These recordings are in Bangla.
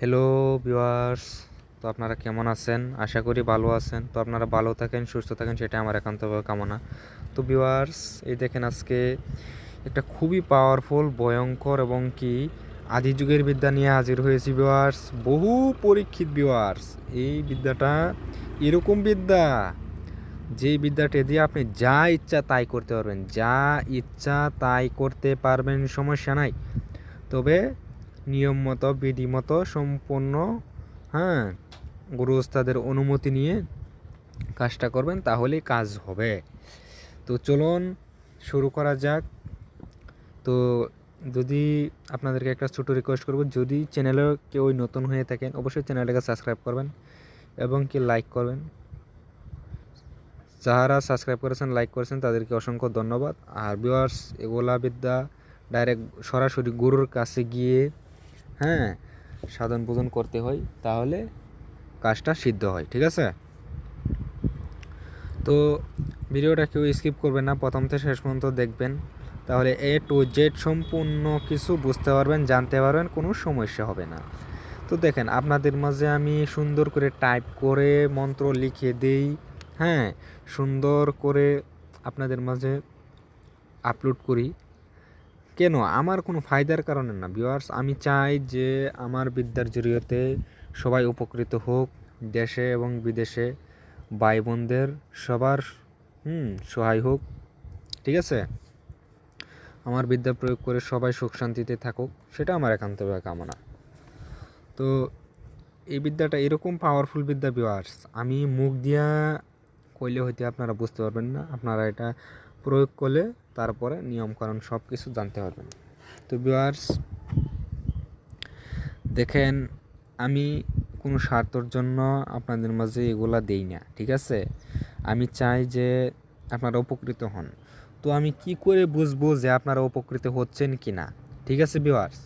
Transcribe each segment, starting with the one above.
হ্যালো ভিউয়ার্স তো আপনারা কেমন আছেন? আশা করি ভালো আছেন। তো আপনারা ভালো থাকেন, সুস্থ থাকেন সেটা আমার একান্তভাবে কামনা। তো ভিউয়ার্স এই দেখেন আজকে একটা খুবই পাওয়ারফুল ভয়ঙ্কর এবং কি আদি যুগের বিদ্যা নিয়ে হাজির হয়েছি ভিউয়ার্স বহু পরীক্ষিত ভিউয়ার্স এই বিদ্যাটা এরকম বিদ্যা, যেই বিদ্যাটা দিয়ে আপনি যা ইচ্ছা তাই করতে পারবেন। যা ইচ্ছা তাই করতে পারবেন সমস্যা নাই। তবে নিয়ম মতো, বিধি মতো সম্পূর্ণ হ্যাঁ গুরু ওস্তাদের অনুমতি নিয়ে কাজটা করবেন, তাহলেই কাজ হবে। তো চলুন শুরু করা যাক। তো যদি আপনাদেরকে একটা ছোটো রিকোয়েস্ট করব, যদি চ্যানেলে কেউ নতুন হয়ে থাকেন, অবশ্যই চ্যানেলটাকে সাবস্ক্রাইব করবেন এবং কি লাইক করবেন। যারা সাবস্ক্রাইব করেছেন লাইক করেছেন, তাদেরকে অসংখ্য ধন্যবাদ। আর ভিউয়ার্স এগুলা বিদ্যা ডাইরেক্ট সরাসরি গুরুর কাছে গিয়ে হ্যাঁ সাধন পূজন করতে হয়, তাহলে কাজটা সিদ্ধ হয়, ঠিক আছে? তো ভিডিওটা কেউ স্কিপ করবেন না, প্রথম থেকে শেষ পর্যন্ত দেখবেন। তাহলে এ টু জেড সম্পূর্ণ কিছু বুঝতে পারবেন, জানতে পারবেন, কোনো সমস্যা হবে না। তো দেখেন, আপনাদের মাঝে আমি সুন্দর করে টাইপ করে মন্ত্র লিখে দেই হ্যাঁ? সুন্দর করে আপনাদের মাঝে আপলোড করি। কেন? আমার কোনো ফায়দার কারণে না ভিউয়ার্স আমি চাই যে আমার বিদ্যার জড়িয়তে সবাই উপকৃত হোক, দেশে এবং বিদেশে ভাই বোনদের সবার, হুম, সহায় হোক, ঠিক আছে? আমার বিদ্যা প্রয়োগ করে সবাই সুখ শান্তিতে থাকুক, সেটা আমার একান্তভাবে কামনা। তো এই বিদ্যাটা এরকম পাওয়ারফুল বিদ্যা ভিউয়ার্স আমি মুখ দিয়া কইলে হইতে আপনারা বুঝতে পারবেন না, আপনারা এটা প্রয়োগ করলে তারপরে নিয়মকানুন সব কিছু জানতে পারবেন। তো ভিউয়ার্স দেখেন, আমি কোনো স্বার্থর জন্য আপনাদের মাঝে এগুলা দেই না, ঠিক আছে? আমি চাই যে আপনারা উপকৃত হন। তো আমি কি করে বুঝব যে আপনারা উপকৃত হচ্ছেন কি না ঠিক আছে ভিউয়ার্স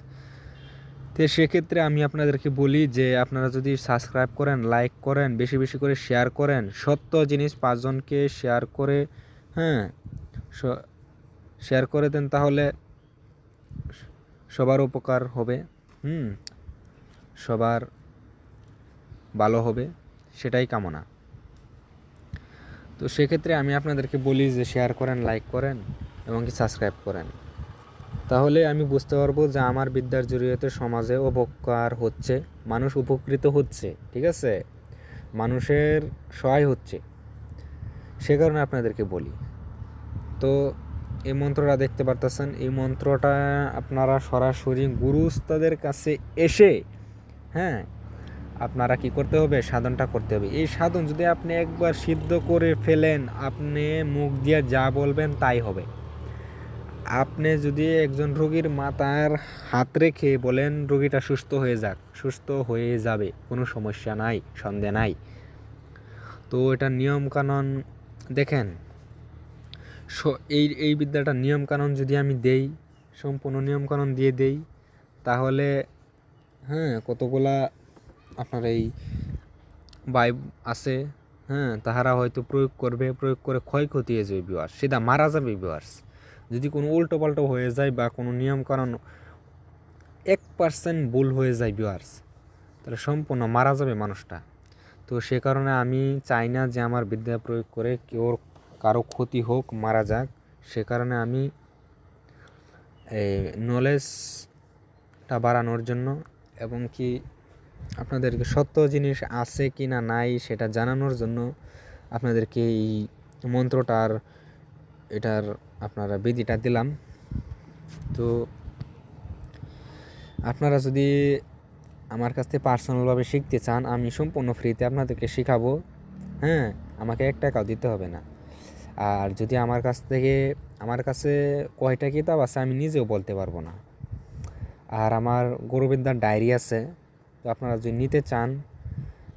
তো সেক্ষেত্রে আমি আপনাদেরকে বলি যে আপনারা যদি সাবস্ক্রাইব করেন লাইক করেন, বেশি বেশি করে শেয়ার করেন, সত্য জিনিস পাঁচজনকে শেয়ার করে হ্যাঁ শেয়ার করে দেন তাহলে সবার উপকার হবে। হুম, সবার ভালো হবে, সেটাই কামনা। তো সেক্ষেত্রে আমি আপনাদেরকে বলি যে শেয়ার করেন লাইক করেন এবং কি সাবস্ক্রাইব করেন। তাহলে আমি বুঝতে পারব যে আমার বিদ্যার জড়িয়তে সমাজে উপকার হচ্ছে, মানুষ উপকৃত হচ্ছে, ঠিক আছে? মানুষের সহায় হচ্ছে, সে কারণে আপনাদেরকে বলি। তো এই মন্ত্রটা দেখতে পারতেছেন। এই মন্ত্রটা আপনারা সরাসরি গুরু উস্তাদের কাছে এসে হ্যাঁ আপনারা কি করতে হবে? সাধনটা করতে হবে। এই সাধন যদি আপনি একবার সিদ্ধ করে ফেলেন, আপনি মুখ দিয়ে যা বলবেন তাই হবে। আপনি যদি একজন রোগীর মাথার হাত রেখে বলেন, রোগীটা সুস্থ হয়ে যাক, সুস্থ হয়ে যাবে, কোনো সমস্যা নাই, সন্দেহ নাই। তো এটা নিয়মকানুন দেখেন এই এই বিদ্যাটা নিয়মকানুন যদি আমি দেই, সম্পূর্ণ নিয়মকানুন দিয়ে দেই, তাহলে হ্যাঁ কতগুলা আপনার এই বাই আছে হ্যাঁ তাহারা হয়তো প্রয়োগ করবে, প্রয়োগ করে ক্ষয়ক্ষতি হয়ে যাবে বিওয়ার্স সেটা মারা যাবে বিওয়ার্স যদি কোনো উল্টো পাল্টো হয়ে যায় বা কোনো নিয়মকানুন এক পার্সেন্ট ভুল হয়ে যায় বিওয়ার্স তাহলে সম্পূর্ণ মারা যাবে মানুষটা। তো সে কারণে আমি চাই না যে আমার বিদ্যা প্রয়োগ করে কেউ কারও ক্ষতি হোক, মারা যাক, সে কারণে আমি এই নলেজটা বাড়ানোর জন্য এবং কি আপনাদেরকে সত্য জিনিস আছে কি না নাই সেটা জানানোর জন্য আপনাদেরকে এই মন্ত্রটার, এটার আপনারা বিধিটা দিলাম। তো আপনারা যদি আমার কাছ থেকে পার্সোনালভাবে শিখতে চান, আমি সম্পূর্ণ ফ্রিতে আপনাদেরকে শেখাবো। হ্যাঁ আমাকে এক টাকাও দিতে হবে না। আর যদি আমার কাছ থেকে, আমার কাছে কয়টা কিতাব আছে আমি নিজেও বলতে পারব না। আর আমার গৌরবিদ্যার ডায়েরি আছে, তো আপনারা যদি নিতে চান,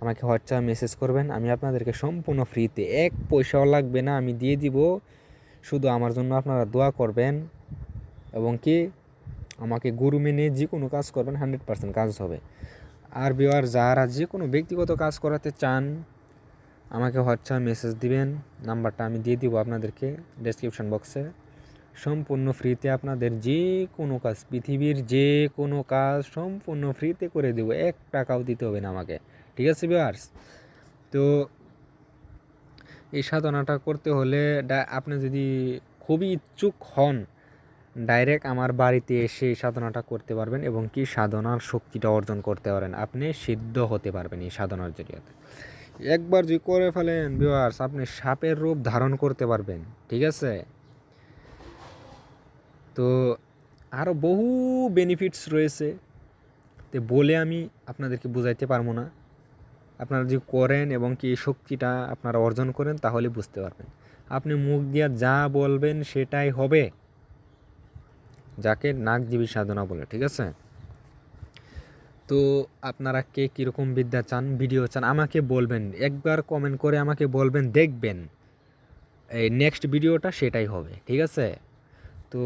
আমাকে হোয়াটসঅ্যাপ মেসেজ করবেন, আমি আপনাদেরকে সম্পূর্ণ ফ্রিতে, এক পয়সাও লাগবে না, আমি দিয়ে দিব। শুধু আমার জন্য আপনারা দোয়া করবেন এবং কি, আমাকে গুরু মেনে যে কোনো কাজ করবেন, হান্ড্রেড পার্সেন্ট কাজ হবে। আর বিওয়ার যারা যে কোনো ব্যক্তিগত কাজ করাতে চান আমাকে হোয়াটসঅ্যাপ মেসেজ দিবেন, নাম্বারটা আমি দিয়ে দিব আপনাদেরকে ডেসক্রিপশন বক্সে সম্পূর্ণ ফ্রিতে আপনাদের যে কোনো কাজ, পৃথিবীর যে কোনো কাজ সম্পূর্ণ ফ্রিতে করে দেবো, এক টাকাও দিতে হবে না আমাকে। ঠিক আছে বিয়ার্স তো এই সাধনাটা করতে হলে আপনি যদি খুবই ইচ্ছুক হন ডাইরেক্ট আমার বাড়িতে এসে এই সাধনাটা করতে পারবেন এবং কি সাধনার শক্তিটা অর্জন করতে পারেন, আপনি সিদ্ধ হতে পারবেন এই সাধনার জরিয়াতে। একবার যদি করে ফেলেন ভিউয়ার্স আপনি সাপের রূপ ধারণ করতে পারবেন, ঠিক আছে? তো আরও বহু বেনিফিটস রয়েছে। তো বলে আমি আপনাদেরকে বোঝাইতে পারব না। আপনারা যদি করেন এবং কি শক্তিটা আপনারা অর্জন করেন, তাহলে বুঝতে পারবেন। আপনি মুখ দিয়া যা বলবেন, সেটাই হবে। যাকে নাকজীবী সাধনা বলে, ঠিক আছে? তো আপনারা কে কীরকম বিদ্যা চান ভিডিও চান, আমাকে বলবেন। একবার কমেন্ট করে আমাকে বলবেন, দেখবেন। এই নেক্সট ভিডিওটা সেটাই হবে, ঠিক আছে? তো